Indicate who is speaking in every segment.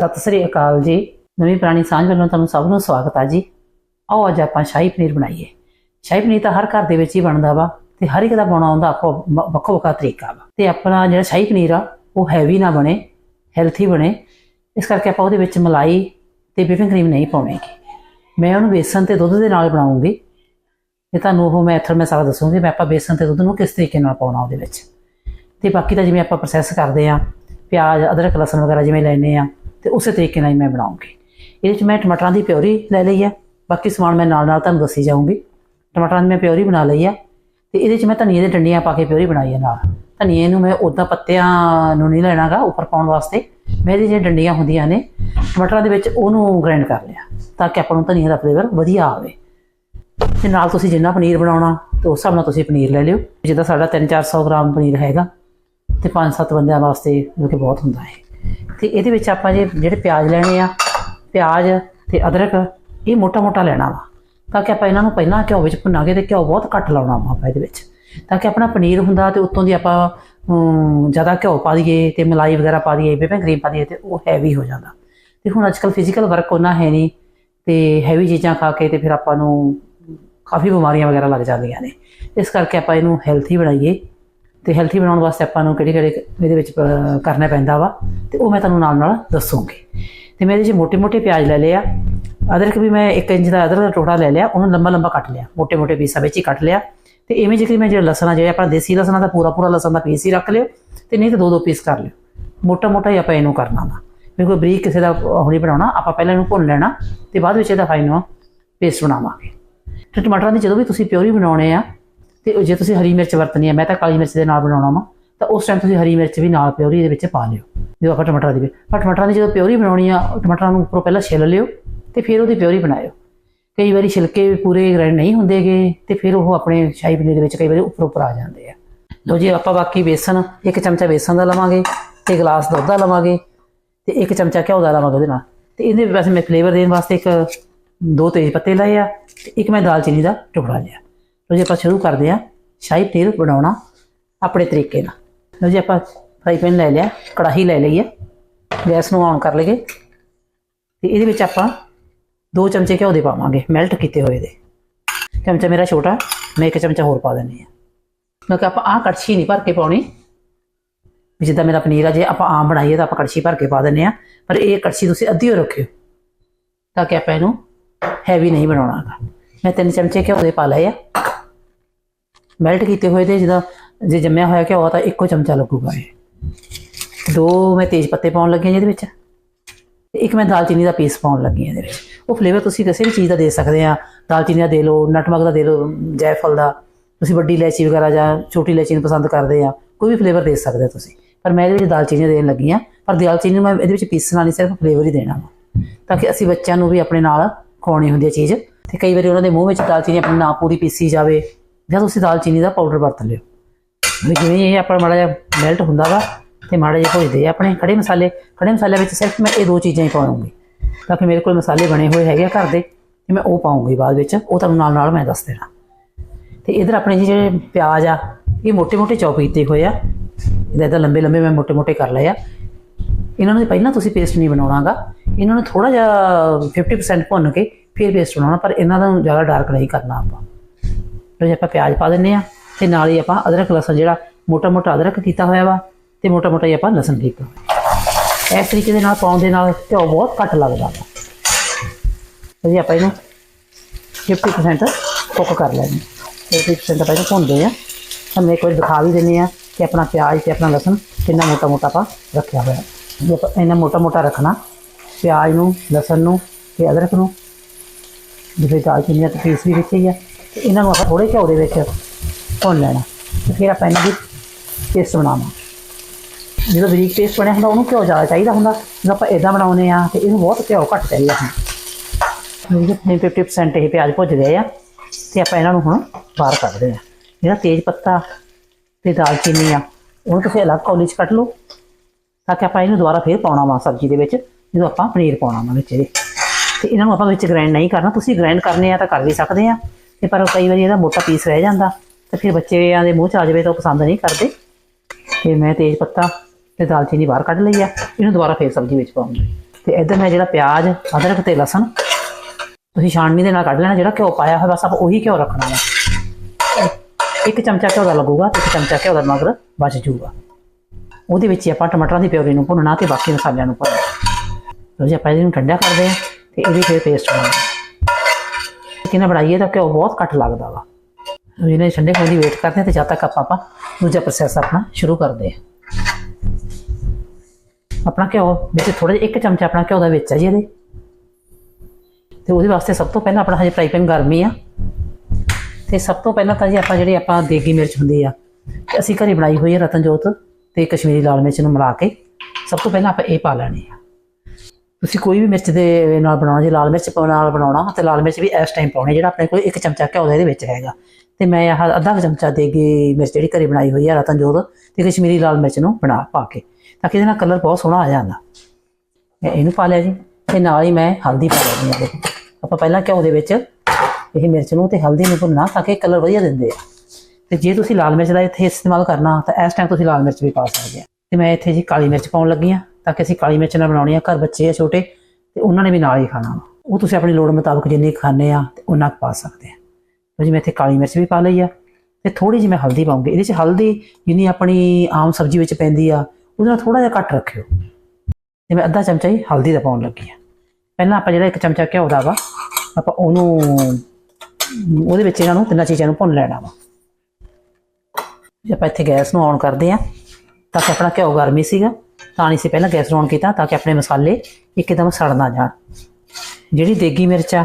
Speaker 1: ਸਤਿ ਸ੍ਰੀ ਅਕਾਲ ਜੀ। ਨਵੀਂ ਪੁਰਾਣੀ ਸਾਂਝ ਵੱਲੋਂ ਤੁਹਾਨੂੰ ਸਭ ਨੂੰ ਸਵਾਗਤ ਆ ਜੀ। ਆਓ ਅੱਜ ਆਪਾਂ ਸ਼ਾਹੀ ਪਨੀਰ ਬਣਾਈਏ। ਸ਼ਾਹੀ ਪਨੀਰ ਤਾਂ ਹਰ ਘਰ ਦੇ ਵਿੱਚ ਹੀ ਬਣਦਾ ਵਾ ਤੇ ਹਰ ਇੱਕ ਦਾ ਬਣਾਉਣ ਦਾ ਆਪੋ ਵੱਖੋ ਵੱਖਰਾ ਤਰੀਕਾ ਵਾ। ਤੇ ਆਪਣਾ ਜਿਹੜਾ ਸ਼ਾਹੀ ਪਨੀਰ ਆ, ਉਹ ਹੈਵੀ ਨਾ ਬਣੇ ਹੈਲਥੀ ਬਣੇ। ਇਸ ਕਰਕੇ ਆਪਾਂ ਉਹਦੇ ਵਿੱਚ ਮਲਾਈ ਤੇ ਵਿਪਿੰਗ ਕਰੀਮ ਨਹੀਂ ਪਾਉਣੇਗੀ ਮੈਂ ਉਹਨੂੰ ਬੇਸਨ ਤੇ ਦੁੱਧ ਦੇ ਨਾਲ ਬਣਾਉਂਗੀ। ਤੇ ਤੁਹਾਨੂੰ ਉਹ ਮੈਥਡ ਮੈਂ ਸਾਰਾ ਦੱਸੂਗੀ ਮੈਂ ਆਪਾਂ ਬੇਸਨ ਤੇ ਦੁੱਧ ਨੂੰ ਕਿਸ ਤਰੀਕੇ ਨਾਲ ਪਾਉਣਾ ਉਹਦੇ ਵਿੱਚ। ਤੇ ਬਾਕੀ ਤਾਂ ਜਿਵੇਂ ਆਪਾਂ ਪ੍ਰੋਸੈਸ ਕਰਦੇ ਆ ਪਿਆਜ਼, ਅਦਰਕ, ਲਸਣ ਵਗੈਰਾ ਜਿਵੇਂ ਲੈਨੇ ਆ ਤੇ ਉਸੇ ਤਰੀਕੇ ਨਾਲ ਹੀ ਮੈਂ ਬਣਾਉਂਗੀ। ਇਹਦੇ ਵਿੱਚ ਮੈਂ ਟਮਾਟਰਾਂ ਦੀ ਪਿਓਰੀ ਲੈ ਲਈ ਆ ਬਾਕੀ ਸਮਾਨ ਮੈਂ ਨਾਲ ਨਾਲ ਤੁਹਾਨੂੰ ਦੱਸੀ ਜਾਊਂਗੀ। ਟਮਾਟਰਾਂ ਦੀ ਮੈਂ ਪਿਓਰੀ ਬਣਾ ਲਈ ਆ ਤੇ ਇਹਦੇ ਵਿੱਚ ਮੈਂ ਧਨੀਏ ਦੇ ਡੰਡੀਆਂ ਪਾ ਕੇ ਪਿਓਰੀ ਬਣਾਈ ਹੈ ਨਾਲ। ਧਨੀਏ ਨੂੰ ਮੈਂ ਉਦਾਂ ਪੱਤਿਆਂ ਨੂੰ ਨਹੀਂ ਲੈਣਾਗਾ ਉੱਪਰ ਪਾਉਣ ਵਾਸਤੇ। ਮੈਂ ਇਹਦੀ ਜਿਹੜੀਆਂ ਡੰਡੀਆਂ ਹੁੰਦੀਆਂ ਨੇ, ਟਮਾਟਰਾਂ ਦੇ ਵਿੱਚ ਉਹਨੂੰ ਗ੍ਰਾਈਂਡ ਕਰ ਲਿਆ ਤਾਂ ਕਿ ਆਪਾਂ ਨੂੰ ਧਨੀਏ ਦਾ ਫਲੇਵਰ ਵਧੀਆ ਆਵੇ। ਤੇ ਨਾਲ ਤੁਸੀਂ ਜਿੰਨਾ ਪਨੀਰ ਬਣਾਉਣਾ, ਤੇ ਉਸ ਹਿਸਾਬ ਨਾਲ ਤੁਸੀਂ ਪਨੀਰ ਲੈ ਲਿਓ। ਜਿੱਦਾਂ ਸਾਡਾ 3-400 ਗ੍ਰਾਮ ਪਨੀਰ ਹੈਗਾ ਤੇ 5-7 ਬੰਦਿਆਂ ਵਾਸਤੇ ਜੋ ਕਿ ਬਹੁਤ ਹੁੰਦਾ ਹੈ ਤੇ ਇਹਦੇ ਵਿੱਚ ਆਪਾਂ ਜੇ ਜਿਹੜੇ ਪਿਆਜ਼ ਲੈਣੇ ਆ, ਪਿਆਜ਼ ਤੇ ਅਦਰਕ, ਇਹ ਮੋਟਾ-ਮੋਟਾ ਲੈਣਾ ਵਾ। ਤਾਂ ਕਿ ਆਪਾਂ ਇਹਨਾਂ ਨੂੰ ਪਹਿਲਾਂ ਘਿਓ ਵਿੱਚ ਭੁੰਨਾਂਗੇ ਤੇ ਘਿਓ ਬਹੁਤ ਘੱਟ ਲਾਉਣਾ ਵਾ ਆਪਾਂ ਇਹਦੇ ਵਿੱਚ। ਤਾਂ ਕਿ ਆਪਣਾ ਪਨੀਰ ਹੁੰਦਾ ਤੇ ਉੱਤੋਂ ਦੀ ਆਪਾਂ ਜ਼ਿਆਦਾ ਘਿਓ ਪਾ ਦਈਏ ਤੇ ਮਲਾਈ ਵਗੈਰਾ ਪਾ ਦਈਏ ਬੇਬੇ ਕਰੀਮ ਪਾ ਦਈਏ ਤੇ ਉਹ ਹੈਵੀ ਹੋ ਜਾਂਦਾ। ਤੇ ਹੁਣ ਅੱਜਕੱਲ ਫਿਜ਼ੀਕਲ ਵਰਕ ਉਹਨਾਂ ਹੈ ਨਹੀਂ ਤੇ ਹੈਵੀ ਚੀਜ਼ਾਂ ਖਾ ਕੇ ਤੇ ਫਿਰ ਆਪਾਂ ਨੂੰ ਕਾਫੀ ਬਿਮਾਰੀਆਂ ਵਗੈਰਾ ਲੱਗ ਜਾਂਦੀਆਂ ਨੇ। ਇਸ ਕਰਕੇ ਆਪਾਂ ਇਹਨੂੰ ਹੈਲਥੀ ਬਣਾਈਏ। ਤੇ ਹੈਲਥੀ ਬਣਾਉਣ ਵਾਸਤੇ ਆਪਾਂ ਨੂੰ ਕਿਹੜੇ ਕਿਹੜੇ ਇਹਦੇ ਵਿੱਚ ਕਰਨਾ ਪੈਂਦਾ ਵਾ, ਤੇ ਉਹ ਮੈਂ ਤੁਹਾਨੂੰ ਨਾਲ ਨਾਲ ਦੱਸੂਗੀ। ਤੇ ਮੈਂ ਇਹਦੇ ਵਿੱਚ ਮੋٹے-ਮੋٹے ਪਿਆਜ਼ ਲੈ ਲਿਆ ਅਦਰਕ ਵੀ ਮੈਂ 1 ਇੰਚ ਦਾ ਅਦਰਕ ਦਾ ਟੋਟਾ ਲੈ ਲਿਆ, ਉਹਨੂੰ ਲੰਬਾ-ਲੰਬਾ ਕੱਟ ਲਿਆ। ਮੋٹے-ਮੋٹے ਪੀਸਾਂ ਵਿੱਚ ਹੀ ਕੱਟ ਲਿਆ। ਤੇ ਇਵੇਂ ਜਿਕਰ ਮੈਂ ਜਿਹੜਾ ਲਸਣ ਆ, ਜਿਹੜਾ ਆਪਾਂ ਦੇਸੀ ਲਸਣ ਦਾ ਪੂਰਾ-ਪੂਰਾ ਲਸਣ ਦਾ ਪੀਸ ਹੀ ਰੱਖ ਲਿਓ, ਤੇ ਨਹੀਂ ਤਾਂ ਦੋ ਦੋ ਪੀਸ ਕਰ ਲਿਓ। ਮੋਟਾ-ਮੋਟਾ ਹੀ ਆਪਾਂ ਇਹਨੂੰ ਕਰਨਾ ਵਾ। ਮੇਰੇ ਬਿਲਕੁਲ ਬਰੀਕ ਕਿਸੇ ਦਾ ਹੋਣੀ ਬਣਾਉਣਾ, ਆਪਾਂ ਪਹਿਲਾਂ ਇਹਨੂੰ ਭੁੰਨ ਲੈਣਾ, ਤੇ ਬਾਅਦ ਵਿੱਚ ਇਹਦਾ ਫਾਈਨ ਪੇਸਟ ਬਣਾਵਾਂਗੇ। ਤੇ ਟਮਾਟਰਾਂ ਦੀ ਜਦੋਂ ਵੀ ਤੁਸੀਂ ਪਿਓਰੀ ਬਣਾਉਣੇ ਆ ਤੇ ਜੇ ਤੁਸੀਂ ਹਰੀ ਮਿਰਚ ਵਰਤਣੀ ਹੈ, ਮੈਂ ਤਾਂ ਕਾਲੀ ਮਿਰਚ ਦੇ ਨਾਲ ਬਣਾਉਣਾ ਵਾ, ਤਾਂ ਉਸ ਟਾਈਮ ਤੁਸੀਂ ਹਰੀ ਮਿਰਚ ਵੀ ਨਾਲ ਪਿਓਰੀ ਦੇ ਵਿੱਚ ਪਾ ਲਿਓ। ਜਦੋਂ ਆਪਾਂ ਟਮਾਟਰਾਂ ਦੀ ਵੀ ਪਰ ਟਮਾਟਰਾਂ ਦੀ ਜਦੋਂ ਪਿਓਰੀ ਬਣਾਉਣੀ ਆ ਉਹ ਟਮਾਟਰਾਂ ਨੂੰ ਉੱਪਰੋਂ ਪਹਿਲਾਂ ਛਿੱਲ ਲਿਓ ਤੇ ਫਿਰ ਉਹਦੀ ਪਿਓਰੀ ਬਣਾਇਓ। ਕਈ ਵਾਰੀ ਛਿਲਕੇ ਪੂਰੇ ਗ੍ਰਾਈਂਡ ਨਹੀਂ ਹੁੰਦੇਗੇ ਤੇ ਫਿਰ ਉਹ ਆਪਣੇ ਸ਼ਾਹੀ ਪਨੀਰ ਦੇ ਵਿੱਚ ਕਈ ਵਾਰੀ ਉੱਪਰ ਉੱਪਰ ਆ ਜਾਂਦੇ ਆ। ਲੋ ਜੀ, ਆਪਾਂ ਬਾਕੀ ਬੇਸਨ, ਇੱਕ ਚਮਚਾ ਬੇਸਨ ਦਾ ਲਵਾਂਗੇ ਤੇ ਗਲਾਸ ਦੁੱਧ ਦਾ ਲਵਾਂਗੇ ਤੇ ਇੱਕ ਚਮਚਾ ਘਿਓ ਦਾ ਲਵਾਂਗੇ ਉਹਦੇ ਨਾਲ। ਤੇ ਇਹਦੇ ਵੈਸੇ ਮੈਂ ਫਲੇਵਰ ਦੇਣ ਵਾਸਤੇ ਇੱਕ ਦੋ ਤੇਜ ਪੱਤੇ ਲਏ ਆ ਤੇ ਇੱਕ ਮੈਂ ਦਾਲਚੀਨੀ ਦਾ ਟੁਕੜਾ ਲਿਆ। ਲੋ ਜੀ ਆਪਾਂ ਸ਼ੁਰੂ ਕਰਦੇ ਆ ਸ਼ਾਹੀ ਪਨੀਰ ਬਣਾਉਣਾ ਆਪਣੇ ਤਰੀਕੇ ਨਾਲ। ਲੋ ਜੀ ਆਪਾਂ ਫਰਾਈ ਪੈਨ ਲੈ ਲਿਆ, ਕੜਾਹੀ ਲੈ ਲਈ ਹੈ। ਗੈਸ ਨੂੰ ਆਨ ਕਰ ਲਈਏ। ਤੇ ਇਹਦੇ ਵਿੱਚ ਆਪਾਂ ਦੋ ਚਮਚੇ ਘਿਓ ਦੇ ਪਾਵਾਂਗੇ ਮੈਲਟ ਕੀਤੇ ਹੋਏ ਦੇ। ਚਮਚਾ ਮੇਰਾ ਛੋਟਾ, ਮੈਂ ਇੱਕ ਚਮਚਾ ਹੋਰ ਪਾ ਦਿੰਨੀ ਆ ਕਿਉਂਕਿ ਆਪਾਂ ਆਹ ਕੜਛੀ ਨਹੀਂ ਭਰ ਕੇ ਪਾਉਣੀ। ਵੀ ਜਿੱਦਾਂ ਮੇਰਾ ਪਨੀਰ ਆ, ਜੇ ਆਪਾਂ ਆਮ ਬਣਾਈਏ ਤਾਂ ਆਪਾਂ ਕੜਛੀ ਭਰ ਕੇ ਪਾ ਦਿੰਨੇ ਆ ਪਰ ਇਹ ਕੜਛੀ ਤੁਸੀਂ ਅੱਧੀ ਹੋ ਰੱਖਿਓ, ਤਾਂ ਕਿ ਆਪਾਂ ਇਹਨੂੰ ਹੈਵੀ ਨਹੀਂ ਬਣਾਉਣਾਗਾ ਮੈਂ ਤਿੰਨ ਚਮਚੇ ਘਿਓ ਦੇ ਪਾ ਲਏ ਆ। ਮੈਲਟ ਕੀਤੇ ਹੋਏ ਦੇ ਜਿਹਦਾ ਜੇ ਜੰਮਿਆ ਹੋਇਆ ਘਿਓ ਆ ਤਾਂ ਇੱਕੋ ਚਮਚਾ ਲੱਗੂਗਾ ਇਹ। ਦੋ ਮੈਂ ਤੇਜ਼ ਪੱਤੇ ਪਾਉਣ ਲੱਗੀ ਹਾਂ ਇਹਦੇ ਵਿੱਚ ਤੇ ਇੱਕ ਮੈਂ ਦਾਲਚੀਨੀ ਦਾ ਪੀਸ ਪਾਉਣ ਲੱਗੀ ਹਾਂ ਇਹਦੇ ਵਿੱਚ। ਉਹ ਫਲੇਵਰ ਤੁਸੀਂ ਕਿਸੇ ਵੀ ਚੀਜ਼ ਦਾ ਦੇ ਸਕਦੇ ਆ ਦਾਲਚੀਨੀ ਦਾ ਦੇ ਲਓ ਨਟਮਗ ਦਾ ਦੇ ਲਓ, ਜੈਫਲ ਦਾ। ਤੁਸੀਂ ਵੱਡੀ ਇਲਾਇਚੀ ਵਗੈਰਾ ਜਾਂ ਛੋਟੀ ਇਲਾਇਚੀ ਨੂੰ ਪਸੰਦ ਕਰਦੇ ਆ ਕੋਈ ਵੀ ਫਲੇਵਰ ਦੇ ਸਕਦੇ ਹੋ ਤੁਸੀਂ। ਪਰ ਮੈਂ ਇਹਦੇ ਵਿੱਚ ਦਾਲਚੀਨੀ ਦੇਣ ਲੱਗੀ ਆ ਪਰ ਦਾਲਚੀਨੀ ਨੂੰ ਮੈਂ ਇਹਦੇ ਵਿੱਚ ਪੀਸਣਾ ਨਹੀਂ, ਸਿਰਫ ਫਲੇਵਰ ਹੀ ਦੇਣਾ ਵਾ। ਤਾਂ ਕਿ ਅਸੀਂ ਬੱਚਿਆਂ ਨੂੰ ਵੀ ਆਪਣੇ ਨਾਲ ਖਵਾਉਣੀ ਹੁੰਦੀ ਹੈ ਚੀਜ਼। ਤੇ ਕਈ ਵਾਰੀ ਉਹਨਾਂ ਦੇ ਮੂੰਹ ਵਿੱਚ ਦਾਲਚੀਨੀ ਆਪਣੀ ਨਾ ਪੂਰੀ ਪੀਸੀ ਜਾਵੇ। ਜਾਂ ਤੁਸੀਂ ਦਾਲਚੀਨੀ ਦਾ ਪਾਊਡਰ ਵਰਤ ਲਿਓ। ਵੀ ਜਿਵੇਂ ਇਹ ਆਪਣਾ ਮਾੜਾ ਜਿਹਾ ਮੈਲਟ ਹੁੰਦਾ ਵਾ, ਤੇ ਮਾੜਾ ਜਿਹਾ ਭੁੱਜਦੇ ਆ ਆਪਣੇ ਖੜੇ ਮਸਾਲੇ। ਖੜੇ ਮਸਾਲੇ ਵਿੱਚ ਸਿਰਫ ਮੈਂ ਇਹ ਦੋ ਚੀਜ਼ਾਂ ਹੀ ਪਾਉਂਗੀ। ਤਾਂ ਕਿ ਮੇਰੇ ਕੋਲ ਮਸਾਲੇ ਬਣੇ ਹੋਏ ਹੈਗੇ ਆ ਘਰ ਦੇ, ਤੇ ਮੈਂ ਉਹ ਪਾਉਂਗੀ ਬਾਅਦ ਵਿੱਚ। ਉਹ ਤੁਹਾਨੂੰ ਨਾਲ ਨਾਲ ਮੈਂ ਦੱਸ ਦੇਣਾ। ਤੇ ਇਧਰ ਆਪਣੇ ਜੀ ਜਿਹੜੇ ਪਿਆਜ਼ ਆ, ਇਹ ਮੋਟੇ ਮੋਟੇ ਚੌਪ ਕੀਤੇ ਹੋਏ ਆ। ਇਹਦਾ ਇਦਾਂ ਲੰਬੇ-ਲੰਬੇ ਮੈਂ ਮੋਟੇ ਮੋਟੇ ਕਰ ਲਏ ਆ। ਇਹਨਾਂ ਨੂੰ ਪਹਿਲਾਂ ਤੁਸੀਂ ਪੇਸਟ ਨਹੀਂ ਬਣਾਉਣਾਗਾ। ਇਹਨਾਂ ਨੂੰ ਥੋੜਾ ਜਿਹਾ 50% ਭੁੰਨ ਕੇ ਫਿਰ ਪੇਸਟ ਬਣਾਉਣਾ, ਪਰ ਇਹਨਾਂ ਦਾ ਜ਼ਿਆਦਾ ਡਾਰਕ ਨਹੀਂ ਕਰਨਾ ਆਪਾਂ। ਫਿਰ ਆਪਾਂ ਪਿਆਜ਼ ਪਾ ਦਿੰਨੇ ਆ ਤੇ ਨਾਲ ਹੀ ਆਪਾਂ ਅਦਰਕ ਲਸਣ ਜਿਹੜਾ ਮੋਟਾ-ਮੋਟਾ ਅਦਰਕ ਕੀਤਾ ਹੋਇਆ ਵਾ ਤੇ ਮੋਟਾ-ਮੋਟਾ ਹੀ ਆਪਾਂ ਲਸਣ ਕੀਤਾ ਹੋਇਆ। ਇਸ ਤਰੀਕੇ ਦੇ ਨਾਲ ਪਾਉਣ ਦੇ ਨਾਲ ਘਿਓ ਬਹੁਤ ਘੱਟ ਲੱਗਦਾ। ਵਾ ਤੇ ਜੀ ਆਪਾਂ ਇਹਨੂੰ 50% ਕੁੱਕ ਕਰ ਲੈਣਾ 50% ਆਪਾਂ ਇਹਨੂੰ ਭੁੰਨਦੇ ਆ ਤੁਹਾਨੂੰ ਇੱਕ ਵਾਰ ਦਿਖਾ ਵੀ ਦਿੰਦੇ ਆ ਕਿ ਆਪਣਾ ਪਿਆਜ਼ ਤੇ ਆਪਣਾ ਲਸਣ ਕਿੰਨਾ ਮੋਟਾ-ਮੋਟਾ ਆਪਾਂ ਰੱਖਿਆ ਹੋਇਆ। ਜੇ ਆਪਾਂ ਇੰਨਾ ਮੋਟਾ-ਮੋਟਾ ਰੱਖਣਾ, ਪਿਆਜ਼ ਨੂੰ, ਲਸਣ ਨੂੰ ਤੇ ਅਦਰਕ ਨੂੰ। ਜਿਵੇਂ ਦਾਲ ਦਾਲਚੀਨੀ ਦਾ ਪੀਸ ਵੀ ਵਿੱਚ ਹੀ ਆ। ਤੇ ਇਹਨਾਂ ਨੂੰ ਆਪਾਂ ਥੋੜੇ ਘਿਓ ਦੇ ਵਿੱਚ ਭੁੰਨ ਲੈਣਾ ਤੇ ਫਿਰ ਆਪਾਂ ਇਹਨਾਂ ਦੀ ਪੇਸਟ ਬਣਾਵਾਂਗੇ ਜਦੋਂ ਬਰੀਕ ਪੇਸਟ ਬਣਿਆ ਹੁੰਦਾ, ਉਹਨੂੰ ਘਿਓ ਜ਼ਿਆਦਾ ਚਾਹੀਦਾ ਹੁੰਦਾ। ਜਦੋਂ ਆਪਾਂ ਇਦਾਂ ਬਣਾਉਨੇ ਆ ਤੇ ਇਹਨੂੰ ਬਹੁਤ ਘਿਓ ਘੱਟ ਚਾਹੀਦਾ ਹੁੰਦਾ। ਜਿਹੜੇ 50% ਇਹ ਪਿਆਜ਼ ਭੁੱਜ ਗਏ ਆ ਤੇ ਆਪਾਂ ਇਹਨਾਂ ਨੂੰ ਹੁਣ ਬਾਹਰ ਕੱਢਦੇ ਆ ਜਿਹੜਾ ਤੇਜ਼ ਪੱਤਾ ਤੇ ਦਾਲਚੀਨੀ ਆ, ਉਹਨੂੰ ਤੁਸੀਂ ਅਲੱਗ ਕੌਲੀ 'ਚ ਕੱਢ ਲਓ ਤਾਂ ਕਿ ਆਪਾਂ ਇਹਨੂੰ ਦੁਬਾਰਾ ਫੇਰ ਪਾਉਣਾ ਵਾ ਸਬਜ਼ੀ ਦੇ ਵਿੱਚ, ਜਦੋਂ ਆਪਾਂ ਪਨੀਰ ਪਾਉਣਾ ਵਾ ਵਿੱਚ ਇਹਦੇ ਤੇ ਇਹਨਾਂ ਨੂੰ ਆਪਾਂ ਵਿੱਚ ਗ੍ਰਾਈਂਡ ਨਹੀਂ ਕਰਨਾ, ਤੁਸੀਂ ਗ੍ਰਾਈਂਡ ਕਰਨੇ ਆ ਤਾਂ ਕਰ ਵੀ ਸਕਦੇ ਆ। ਤੇ ਪਰ ਕਈ ਵਾਰੀ ਇਹਦਾ ਮੋਟਾ ਪੀਸ ਰਹਿ ਜਾਂਦਾ ਤੇ ਫਿਰ ਬੱਚਿਆਂ ਦੇ ਮੂੰਹ 'ਚ ਆ ਜਾਵੇ ਤਾਂ ਉਹ ਪਸੰਦ ਨਹੀਂ ਕਰਦੇ। ਤੇ ਮੈਂ ਤੇਜ਼ ਪੱਤਾ ਤੇ ਦਾਲਚੀਨੀ ਬਾਹਰ ਕੱਢ ਲਈ ਆ, ਇਹਨੂੰ ਦੁਬਾਰਾ ਫੇਰ ਸਬਜ਼ੀ ਵਿੱਚ ਪਾਉਂਗੀ। ਤੇ ਤੇ ਇਧਰ ਮੈਂ ਜਿਹੜਾ ਪਿਆਜ਼, ਅਦਰਕ ਤੇ ਲਸਣ ਤੁਸੀਂ ਛਾਣਨੀ ਦੇ ਨਾਲ ਕੱਢ ਲੈਣਾ, ਜਿਹੜਾ ਘਿਓ ਪਾਇਆ ਹੋਇਆ, ਬਸ ਆਪਾਂ ਉਹੀ ਘਿਓ ਰੱਖਣਾ ਹੈ ਇੱਕ ਚਮਚਾ ਘਿਓ ਦਾ ਲੱਗੂਗਾ ਤੇ ਇੱਕ ਚਮਚਾ ਘਿਓ ਦਾ ਮਗਰ ਬਚ ਜੂਗਾ। ਉਹਦੇ ਵਿੱਚ ਹੀ ਆਪਾਂ ਟਮਾਟਰਾਂ ਦੀ ਪਿਓਰੀ ਨੂੰ ਭੁੰਨਣਾ ਤੇ ਬਾਕੀ ਮਸਾਲਿਆਂ ਨੂੰ ਭੁੰਨਣਾ। ਲੋ ਜੀ, ਆਪਾਂ ਇਹਨੂੰ ਠੰਡਾ ਕਰਦੇ ਹਾਂ ਤੇ ਇਹਦੀ ਫਿਰ ਪੇਸਟ ਬਣਾਉਂਦੇ ਕਿਨਾਂ ਬਣਾਈਏ ਤਾਂ ਘਿਓ ਬਹੁਤ ਘੱਟ ਲੱਗਦਾ ਵਾ। ਜਿਹਨੇ ਠੰਡੇ ਹੋਣ ਦੀ ਵੇਟ ਕਰਦੇ ਹਾਂ ਤੇ ਜਦ ਤੱਕ ਆਪਾਂ ਆਪਾਂ ਦੂਜਾ ਪ੍ਰੋਸੈਸ ਆਪਣਾ ਸ਼ੁਰੂ ਕਰਦੇ ਹਾਂ ਆਪਣਾ ਘਿਓ ਵਿੱਚ ਥੋੜਾ ਜਿਹਾ ਇੱਕ ਚਮਚਾ ਆਪਣਾ ਘਿਓ ਦਾ ਵਿੱਚ ਆ ਜੀ ਇਹਦੇ। ਤੇ ਉਹਦੇ ਵਾਸਤੇ ਸਭ ਤੋਂ ਪਹਿਲਾਂ ਆਪਣਾ ਹਜੇ ਫਰਾਈ ਪੈਨ ਗਰਮੀ ਆ। ਤੇ ਸਭ ਤੋਂ ਪਹਿਲਾਂ ਤਾਂ ਜੀ ਆਪਾਂ ਜਿਹੜੀ ਆਪਾਂ ਦੇਗੀ ਮਿਰਚ ਹੁੰਦੀ ਆ, ਤੇ ਅਸੀਂ ਘਰੇ ਬਣਾਈ ਹੋਈ ਹੈ ਰਤਨਜੋਤ ਤੇ ਕਸ਼ਮੀਰੀ ਲਾਲ ਮਿਰਚ ਨੂੰ ਮਿਲਾ ਕੇ। ਸਭ ਤੋਂ ਪਹਿਲਾਂ ਆਪਾਂ ਇਹ ਪਾ ਲੈਣੀ ਆ। ਤੁਸੀਂ ਕੋਈ ਵੀ ਮਿਰਚ ਦੇ ਨਾਲ ਬਣਾਉਣਾ, ਜੇ ਲਾਲ ਮਿਰਚ ਨਾਲ ਬਣਾਉਣਾ ਤੇ ਲਾਲ ਮਿਰਚ ਵੀ ਇਸ ਟਾਈਮ ਪਾਉਣੀ ਜਿਹੜਾ ਆਪਣੇ ਕੋਲ ਇੱਕ ਚਮਚਾ ਘਿਓ ਦਾ ਇਹਦੇ ਵਿੱਚ ਹੈਗਾ। ਤੇ ਮੈਂ ਆਹ ਅੱਧਾ ਕੁ ਚਮਚਾ ਦੇਗੀ ਮਿਰਚ ਜਿਹੜੀ ਘਰੇ ਬਣਾਈ ਹੋਈ ਹੈ, ਰਤਨਜੋਤ, ਤੇ ਕਸ਼ਮੀਰੀ ਲਾਲ ਮਿਰਚ ਨੂੰ ਬਣਾ ਪਾ ਕੇ, ਤਾਂ ਕਿ ਇਹਦੇ ਨਾਲ ਕਲਰ ਬਹੁਤ ਸੋਹਣਾ ਆ ਜਾਂਦਾ ਮੈਂ ਇਹਨੂੰ ਪਾ ਲਿਆ ਜੀ, ਤੇ ਨਾਲ ਹੀ ਮੈਂ ਹਲਦੀ ਪਾ ਲੈਣੀ ਹੈ। ਆਪਾਂ ਪਹਿਲਾਂ ਘਿਓ ਦੇ ਵਿੱਚ ਇਹ ਮਿਰਚ ਨੂੰ ਤੇ ਹਲਦੀ ਨੂੰ ਭੁੰਨਣਾ ਤਾਂ ਕਿ ਕਲਰ ਵਧੀਆ ਦਿੰਦੇ ਆ। ਤੇ ਜੇ ਤੁਸੀਂ ਲਾਲ ਮਿਰਚ ਦਾ ਇੱਥੇ ਇਸਤੇਮਾਲ ਕਰਨਾ, ਤਾਂ ਇਸ ਟਾਈਮ ਤੁਸੀਂ ਲਾਲ ਮਿਰਚ ਵੀ ਪਾ ਸਕਦੇ ਆ। ਤੇ ਮੈਂ ਇੱਥੇ ਜੀ ਕਾਲੀ ਮਿਰਚ ਪਾਉਣ ਲੱਗੀ ਆ ਤਾਂ ਕਿ ਅਸੀਂ ਕਾਲੀ ਮਿਰਚ ਨਾਲ ਬਣਾਉਣੀ ਆ, ਘਰ ਬੱਚੇ ਆ ਛੋਟੇ, ਤੇ ਉਹਨਾਂ ਨੇ ਵੀ ਨਾਲ ਹੀ ਖਾਣਾ ਵਾ। ਉਹ ਤੁਸੀਂ ਆਪਣੀ ਲੋੜ ਮੁਤਾਬਕ ਜਿੰਨੀ ਖਾਣੇ ਆ, ਤੇ ਉਹਨਾਂ ਕੁ ਪਾ ਸਕਦੇ ਆ। ਲਓ ਜੀ, ਮੈਂ ਇੱਥੇ ਕਾਲੀ ਮਿਰਚ ਵੀ ਪਾ ਲਈ ਆ, ਤੇ ਥੋੜੀ ਜਿਹੀ ਮੈਂ ਹਲਦੀ ਪਾਉਂਗੀ। ਇਹਦੇ 'ਚ ਹਲਦੀ ਜਿੰਨੀ ਆਪਣੀ ਆਮ ਸਬਜ਼ੀ ਵਿੱਚ ਪੈਂਦੀ ਆ, ਉਹਦੇ ਨਾਲ ਥੋੜਾ ਜਿਹਾ ਘੱਟ ਰੱਖਿਓ। ਤੇ ਮੈਂ ਅੱਧਾ ਚਮਚਾ ਹੀ ਹਲਦੀ ਦਾ ਪਾਉਣ ਲੱਗੀ ਆ। ਪਹਿਲਾਂ ਆਪਾਂ ਜਿਹੜਾ ਇੱਕ ਚਮਚਾ ਘਿਓ ਦਾ ਵਾ, ਆਪਾਂ ਉਹਨੂੰ, ਉਹਦੇ ਵਿੱਚ ਇਹਨਾਂ ਨੂੰ ਤਿੰਨਾਂ ਚੀਜ਼ਾਂ ਨੂੰ ਭੁੰਨ ਲੈਣਾ ਵਾ। ਜੇ ਆਪਾਂ ਇੱਥੇ ਗੈਸ ਨੂੰ ਔਨ ਕਰਦੇ ਆ, ਤਾਂ ਕਿ ਆਪਣਾ ਘਿਓ ਗਰਮੀ ਸੀਗਾ। ਤਾਂ ਨਹੀਂ ਸੀ ਪਹਿਲਾਂ ਗੈਸ ਨੂੰ ਔਨ ਕੀਤਾ ਤਾਂ ਕਿ ਆਪਣੇ ਮਸਾਲੇ ਇੱਕਦਮ ਸੜ ਨਾ ਜਾਣ। ਜਿਹੜੀ ਦੇਗੀ ਮਿਰਚ ਆ,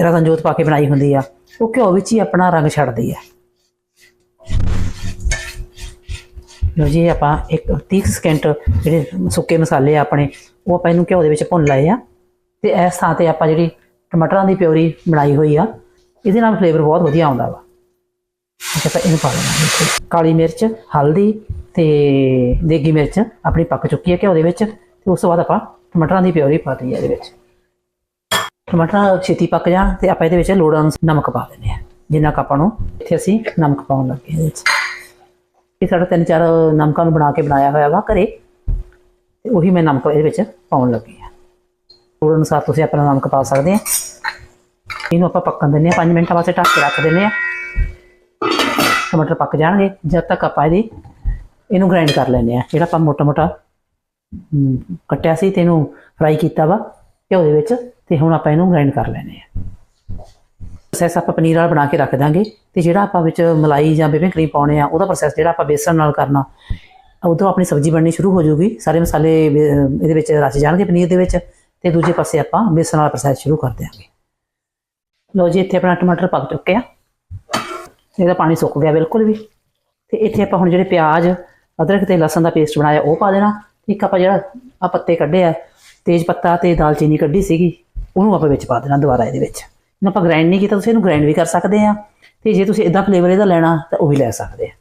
Speaker 1: ਰਤਨਜੋਤ ਪਾ ਕੇ ਬਣਾਈ ਹੁੰਦੀ ਆ, ਉਹ ਘਿਓ ਵਿੱਚ ਹੀ ਆਪਣਾ ਰੰਗ ਛੱਡਦੀ ਆ। ਲੋ ਜੀ, ਆਪਾਂ ਇੱਕ 30 ਸਕਿੰਟ ਜਿਹੜੇ ਸੁੱਕੇ ਮਸਾਲੇ ਆ ਆਪਣੇ, ਉਹ ਆਪਾਂ ਇਹਨੂੰ ਘਿਓ ਦੇ ਵਿੱਚ ਭੁੰਨ ਲਏ ਆ। ਤੇ ਇਸ ਥਾਂ ਤੇ ਆਪਾਂ ਜਿਹੜੀ ਟਮਾਟਰਾਂ ਦੀ ਪਿਓਰੀ ਬਣਾਈ ਹੋਈ ਆ, ਇਹਦੇ ਨਾਲ ਫਲੇਵਰ ਬਹੁਤ ਵਧੀਆ ਆਉਂਦਾ ਵਾ। ਅੱਛਾ, ਆਪਾਂ ਇਹਨੂੰ ਪਾ ਲੈਣਾ ਕਾਲੀ ਮਿਰਚ, ਹਲਦੀ ਤੇ ਦੇਗੀ ਮਿਰਚ ਆਪਣੀ ਪੱਕ ਚੁੱਕੀ ਹੈ ਘਿਓ ਦੇ ਵਿੱਚ, ਤੇ ਉਸ ਤੋਂ ਬਾਅਦ ਆਪਾਂ ਟਮਾਟਰਾਂ ਦੀ ਪਿਉਰੀ ਪਾ ਦਈ ਇਹਦੇ ਵਿੱਚ। ਟਮਾਟਰ ਛੇਤੀ ਪੱਕ ਜਾਣ ਤੇ ਆਪਾਂ ਇਹਦੇ ਵਿੱਚ ਲੋੜ ਅਨੁਸਾਰ ਨਮਕ ਪਾ ਦਿੰਦੇ ਆ ਜਿੰਨਾ ਕੁ ਆਪਾਂ ਨੂੰ ਇੱਥੇ ਅਸੀਂ ਨਮਕ ਪਾਉਣ ਲੱਗੇ ਇਹਦੇ ਵਿੱਚ। ਇਹ ਸਾਡਾ ਤਿੰਨ ਚਾਰ ਨਮਕਾਂ ਨੂੰ ਬਣਾ ਕੇ ਬਣਾਇਆ ਹੋਇਆ ਵਾ ਘਰੇ, ਤੇ ਉਹੀ ਮੈਂ ਨਮਕ ਇਹਦੇ ਵਿੱਚ ਪਾਉਣ ਲੱਗੀ ਆ ਲੋੜ ਅਨੁਸਾਰ ਤੁਸੀਂ ਆਪਣਾ ਨਮਕ ਪਾ ਸਕਦੇ ਆ ਇਹਨੂੰ ਆਪਾਂ ਪੱਕਣ ਦਿੰਦੇ ਆ 5 ਮਿੰਟਾਂ ਵਾਸਤੇ ਢੱਕ ਕੇ ਰੱਖ ਦਿੰਦੇ ਆ ਟਮਾਟਰ ਪੱਕ ਜਾਣਗੇ, ਜਦ ਤੱਕ ਆਪਾਂ ਇਹਦੀ ਇਹਨੂੰ ਗ੍ਰਾਈਂਡ ਕਰ ਲੈਂਦੇ ਆ ਜਿਹੜਾ ਆਪਾਂ ਮੋਟਾ ਮੋਟਾ ਕੱਟਿਆ ਸੀ ਤੇ ਇਹਨੂੰ ਫਰਾਈ ਕੀਤਾ ਵਾ ਘਿਓ ਦੇ ਵਿੱਚ ਤੇ ਹੁਣ ਆਪਾਂ ਇਹਨੂੰ ਗ੍ਰਾਈਂਡ ਕਰ ਲੈਂਦੇ ਆ ਪ੍ਰੋਸੈਸ ਆਪਾਂ ਪਨੀਰ ਵਾਲਾ ਬਣਾ ਕੇ ਰੱਖ ਦਾਂਗੇ ਤੇ ਜਿਹੜਾ ਆਪਾਂ ਵਿੱਚ ਮਲਾਈ ਜਾਂ ਬੇਬੀ ਕਰੀਮ ਪਾਉਣੇ ਆ, ਉਹਦਾ ਪ੍ਰੋਸੈਸ ਜਿਹੜਾ ਆਪਾਂ ਬੇਸਣ ਨਾਲ ਕਰਨਾ, ਉਦੋਂ ਆਪਣੀ ਸਬਜ਼ੀ ਬਣਨੀ ਸ਼ੁਰੂ ਹੋ ਜਾਊਗੀ। ਸਾਰੇ ਮਸਾਲੇ ਇਹਦੇ ਵਿੱਚ ਰਚ ਜਾਣਗੇ ਪਨੀਰ ਦੇ ਵਿੱਚ ਤੇ ਦੂਜੇ ਪਾਸੇ ਆਪਾਂ ਬੇਸਣ ਵਾਲਾ ਪ੍ਰੋਸੈਸ ਸ਼ੁਰੂ ਕਰ ਦਿਆਂਗੇ। ਲਓ ਜੀ, ਇੱਥੇ ਆਪਣਾ ਟਮਾਟਰ ਪੱਕ ਚੁੱਕਿਆ ਇਹਦਾ ਪਾਣੀ ਸੁੱਕ ਗਿਆ ਬਿਲਕੁਲ ਵੀ। ਤੇ ਇੱਥੇ ਆਪਾਂ ਹੁਣ ਜਿਹੜੇ ਪਿਆਜ਼ ਅਦਰਕ ਤੇ ਲਸਣ ਦਾ ਪੇਸਟ ਬਣਾਇਆ, ਉਹ ਪਾ ਦੇਣਾ। ਇੱਕ ਆਪਾਂ ਜਿਹੜਾ ਆ ਪੱਤੇ ਕੱਢੇ ਆ, ਤੇਜ ਪੱਤਾ ਤੇ ਦਾਲਚੀਨੀ ਕੱਢੀ ਸੀਗੀ, ਉਹਨੂੰ ਆਪਾਂ ਵਿੱਚ ਪਾ ਦੇਣਾ ਦੁਬਾਰਾ ਇਹਦੇ ਵਿੱਚ। ਇਹਨੂੰ ਆਪਾਂ ਗ੍ਰਾਈਂਡ ਨਹੀਂ ਕੀਤਾ, ਤੁਸੀਂ ਇਹਨੂੰ ਗ੍ਰਾਈਂਡ ਵੀ ਕਰ ਸਕਦੇ ਆ। ਤੇ ਜੇ ਤੁਸੀਂ ਇਦਾਂ ਫਲੇਵਰ ਇਹਦਾ ਲੈਣਾ, ਤਾਂ ਉਹ ਵੀ ਲੈ ਸਕਦੇ ਆ।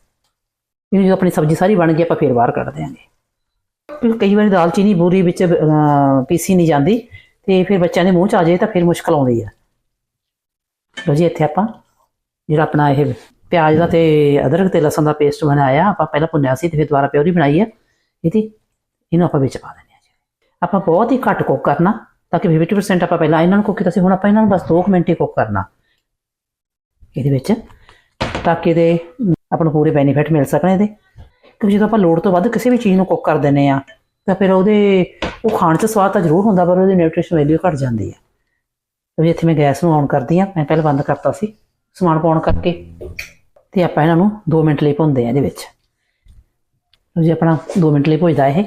Speaker 1: ਇਹਨੂੰ ਜਦੋਂ ਆਪਣੀ ਸਬਜ਼ੀ ਸਾਰੀ ਬਣ ਗਈ, ਆਪਾਂ ਫੇਰ ਬਾਹਰ ਕੱਢ ਦਿਆਂਗੇ। ਕਿਉਂਕਿ ਕਈ ਵਾਰੀ ਦਾਲਚੀਨੀ ਬੋਰੀ ਵਿੱਚ ਪੀਸੀ ਨਹੀਂ ਜਾਂਦੀ, ਤੇ ਫਿਰ ਬੱਚਿਆਂ ਦੇ ਮੂੰਹ ਚ ਆ ਜਾਏ ਤਾਂ ਫਿਰ ਮੁਸ਼ਕਲ ਆਉਂਦੀ ਆ। ਲਓ ਜੀ, ਇੱਥੇ ਆਪਾਂ ਜਿਹੜਾ ਆਪਣਾ ਇਹ ਪਿਆਜ਼ ਦਾ ਤੇ ਅਦਰਕ ਤੇ ਲਸਣ ਦਾ ਪੇਸਟ ਬਣਾਇਆ, ਆਪਾਂ ਪਹਿਲਾਂ ਭੁੰਨਿਆ ਸੀ ਤੇ ਫਿਰ ਦੁਬਾਰਾ ਪਿਓਰੀ ਬਣਾਈ ਹੈ। ਇਹਦੀ, ਇਹਨੂੰ ਆਪਾਂ ਵਿੱਚ ਪਾ ਦਿੰਦੇ ਹਾਂ ਜੀ। ਆਪਾਂ ਬਹੁਤ ਹੀ ਘੱਟ ਕੁੱਕ ਕਰਨਾ, ਤਾਂ ਕਿ 50% ਆਪਾਂ ਪਹਿਲਾਂ ਇਹਨਾਂ ਨੂੰ ਕੁੱਕ ਕੀਤਾ ਸੀ, ਹੁਣ ਆਪਾਂ ਇਹਨਾਂ ਨੂੰ ਬਸ 2 ਮਿੰਟ ਹੀ ਕੁੱਕ ਕਰਨਾ। ਇਹਦੇ ਵਿੱਚ, ਤਾਂ ਕਿ ਇਹਦੇ, ਆਪਾਂ ਨੂੰ ਪੂਰੇ ਬੈਨੀਫਿਟ ਮਿਲ ਸਕਣ ਇਹਦੇ। ਕਿਉਂਕਿ ਜਦੋਂ ਆਪਾਂ ਲੋੜ ਤੋਂ ਵੱਧ ਕਿਸੇ ਵੀ ਚੀਜ਼ ਨੂੰ ਕੁੱਕ ਕਰ ਦਿੰਨੇ ਆ ਤਾਂ ਫਿਰ ਉਹਦੇ, ਉਹ ਖਾਣ 'ਚ ਸਵਾਦ ਤਾਂ ਜ਼ਰੂਰ ਹੁੰਦਾ, ਪਰ ਉਹਦੀ ਨਿਊਟ੍ਰੀਸ਼ਨ ਵੈਲਿਊ ਘਟ ਜਾਂਦੀ ਹੈ। ਤੇ ਇੱਥੇ ਮੈਂ ਗੈਸ ਨੂੰ ਔਨ ਕਰਦੀ ਆ ਮੈਂ ਪਹਿਲਾਂ ਬੰਦ ਕਰਤਾ ਸੀ, ਸਮਾਨ ਪਾਉਣ ਕਰਕੇ। ਤੇ ਆਪਾਂ ਇਹਨਾਂ ਨੂੰ 2 ਮਿੰਟ ਲਈ ਭੁੰਨਦੇ ਆ ਇਹਦੇ ਵਿੱਚ। ਲਓ ਜੀ, ਆਪਣਾ 2 ਮਿੰਟ ਲਈ ਭੁੱਜਦਾ ਇਹ।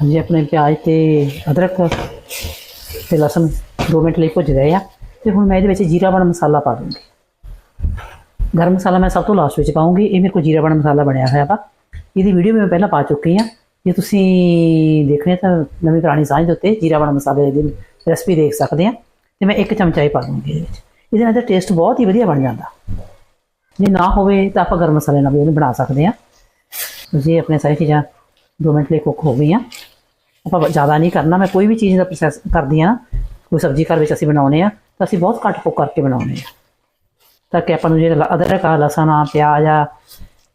Speaker 1: ਹਾਂਜੀ ਆਪਣੇ ਪਿਆਜ਼ ਤੇ ਅਦਰਕ ਤੇ ਲਸਣ 2 ਮਿੰਟ ਲਈ ਭੁੱਜ ਗਏ ਆ। ਤੇ ਹੁਣ ਮੈਂ ਇਹਦੇ ਵਿੱਚ ਜੀਰਾ ਬਣ ਮਸਾਲਾ ਪਾ ਦੂੰਗੀ। ਗਰਮ ਮਸਾਲਾ ਮੈਂ ਸਭ ਤੋਂ ਲਾਸਟ ਵਿੱਚ ਪਾਉਂਗੀ। ਇਹ ਮੇਰੇ ਕੋਲ ਜੀਰਾ ਬਣ ਮਸਾਲਾ ਬਣਿਆ ਹੋਇਆ ਵਾ। ਇਹਦੀ ਵੀਡੀਓ ਮੈਂ ਪਹਿਲਾਂ ਪਾ ਚੁੱਕੀ ਆ ਜੇ ਤੁਸੀਂ ਦੇਖਣੇ ਤਾਂ ਨਵੀਂ ਪੁਰਾਣੀ ਸਾਂਝ ਦੇ ਉੱਤੇ ਜੀਰਾ ਬਣ ਮਸਾਲੇ ਦੀ ਰੈਸਪੀ ਦੇਖ ਸਕਦੇ ਆ। ਤੇ ਮੈਂ ਇੱਕ ਚਮਚਾ ਹੀ ਪਾ ਦੂੰਗੀ ਇਹਦੇ ਵਿੱਚ। ਇਹਦੇ ਨਾਲ ਤਾਂ ਟੇਸਟ ਬਹੁਤ ਹੀ ਵਧੀਆ ਬਣ ਜਾਂਦਾ। ਜੇ ਨਾ ਹੋਵੇ ਤਾਂ ਆਪਾਂ ਗਰਮ ਮਸਾਲੇ ਨਾਲ ਵੀ ਉਹਨੂੰ ਬਣਾ ਸਕਦੇ ਆ ਜੇ ਆਪਣੇ ਸਾਰੀ ਚੀਜ਼ਾਂ 2 ਮਿੰਟ ਲਈ ਕੁੱਕ ਹੋ ਗਈਆਂ। ਆਪਾਂ ਜ਼ਿਆਦਾ ਨਹੀਂ ਕਰਨਾ, ਮੈਂ ਕੋਈ ਵੀ ਚੀਜ਼ ਦਾ ਪ੍ਰੋਸੈਸ ਕਰਦੀ ਆ ਕੋਈ ਸਬਜ਼ੀ ਘਰ ਵਿੱਚ ਅਸੀਂ ਬਣਾਉਨੇ ਆ ਤਾਂ ਅਸੀਂ ਬਹੁਤ ਘੱਟ ਕੁੱਕ ਕਰਕੇ ਬਣਾਉਨੇ ਆ ਤਾਂ ਕਿ ਆਪਾਂ ਨੂੰ ਜਿਹੜਾ ਅਦਰਕ ਆ, ਲਸਣ ਆ, ਪਿਆਜ਼ ਆ,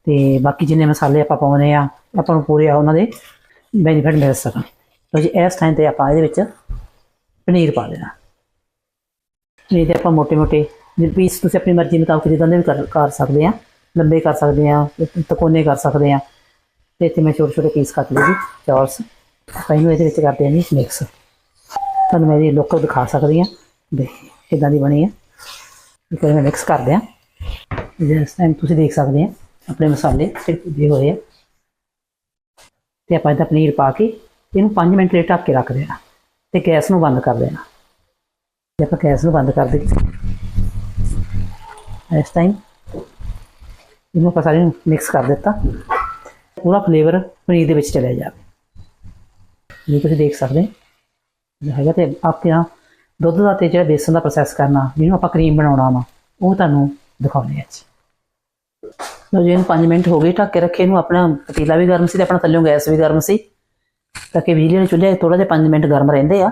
Speaker 1: ਤੇ ਬਾਕੀ ਜਿੰਨੇ ਮਸਾਲੇ ਆਪਾਂ ਪਾਉਨੇ ਆ ਆਪਾਂ ਨੂੰ ਪੂਰੇ ਆ ਉਹਨਾਂ ਦੇ ਬੈਨੀਫਿਟ ਮਿਲ ਸਕਣ। ਲਓ ਜੀ, ਇਸ ਟਾਈਮ ਤੇ ਆਪਾਂ ਇਹਦੇ ਵਿੱਚ ਪਨੀਰ ਪਾ ਦੇਣਾ। ਪਨੀਰ ਦੇ ਆਪਾਂ ਮੋٹے ਜਿਵੇਂ ਪੀਸ ਤੁਸੀਂ ਆਪਣੀ ਮਰਜ਼ੀ ਮੁਤਾਬਕ ਜਿੱਦਾਂ ਦੇ ਵੀ ਕਰ ਕਰ ਸਕਦੇ ਆ, ਲੰਬੇ ਕਰ ਸਕਦੇ ਆ, ਤਕੋਨੇ ਕਰ ਸਕਦੇ ਆ। ਤੇ ਇੱਥੇ ਮੈਂ ਛੋਟੇ ਛੋਟੇ ਪੀਸ ਕੱਟ ਲਏ ਜੀ ਚੌਰਸ ਆਪਾਂ ਇਹਨੂੰ ਇਹਦੇ ਵਿੱਚ ਕਰਦੇ ਹਾਂ ਜੀ ਮਿਕਸ ਤੁਹਾਨੂੰ ਮੈਂ ਇਹਦੀ ਲੋਕਲ ਦਿਖਾ ਸਕਦੀ ਆ ਦੇ ਕਿੱਦਾਂ ਦੀ ਬਣੀ ਆ। ਇੱਕ ਵਾਰ ਮੈਂ ਮਿਕਸ ਕਰਦੇ ਆ ਜਿਸ ਟਾਈਮ ਤੁਸੀਂ ਦੇਖ ਸਕਦੇ ਆ, ਆਪਣੇ ਮਸਾਲੇ ਜਿਹੜੇ ਭੁੱਜੇ ਹੋਏ ਆ। ਤੇ ਆਪਾਂ ਇਹਦਾ ਪਨੀਰ ਪਾ ਕੇ ਇਹਨੂੰ 5 ਮਿੰਟ ਲਈ ਢੱਕ ਕੇ ਰੱਖ ਦੇਣਾ। ਤੇ ਗੈਸ ਨੂੰ ਬੰਦ ਕਰ ਦੇਣਾ। ਜੇ ਆਪਾਂ ਗੈਸ ਨੂੰ ਬੰਦ ਕਰ ਦਈਏ ਇਸ ਟਾਈਮ ਇਹਨੂੰ ਆਪਾਂ ਸਾਰੇ ਨੂੰ ਮਿਕਸ ਕਰ ਦਿੱਤਾ। ਪੂਰਾ ਫਲੇਵਰ ਪਨੀਰ ਦੇ ਵਿੱਚ ਚਲਿਆ ਜਾਵੇ। ਇਹ ਤੁਸੀਂ ਦੇਖ ਸਕਦੇ ਹੈਗਾ ਤੇ ਆਪਾਂ ਦੁੱਧ ਦਾ ਤੇ ਜਿਹੜਾ ਬੇਸਨ ਦਾ ਪ੍ਰੋਸੈਸ ਕਰਨਾ, ਜਿਹਨੂੰ ਆਪਾਂ ਕਰੀਮ ਬਣਾਉਣਾ ਵਾ, ਉਹ ਤੁਹਾਨੂੰ ਦਿਖਾਉਂਦੇ ਆ ਅੱਜ ਲੋ ਜੀ, ਇਹਨੂੰ 5 ਮਿੰਟ ਹੋ ਗਏ ਢੱਕ ਕੇ ਰੱਖੇ। ਇਹਨੂੰ ਆਪਣਾ ਪਤੀਲਾ ਵੀ ਗਰਮ ਸੀ ਤੇ ਆਪਣਾ ਥੱਲਿਓਂ ਗੈਸ ਵੀ ਗਰਮ ਸੀ। ਤਾਂ ਕਿ ਬਿਜਲੀ ਵਾਲੇ ਚੁੱਲ੍ਹੇ ਥੋੜਾ ਜਿਹਾ 5 ਮਿੰਟ ਗਰਮ ਰਹਿੰਦੇ ਆ।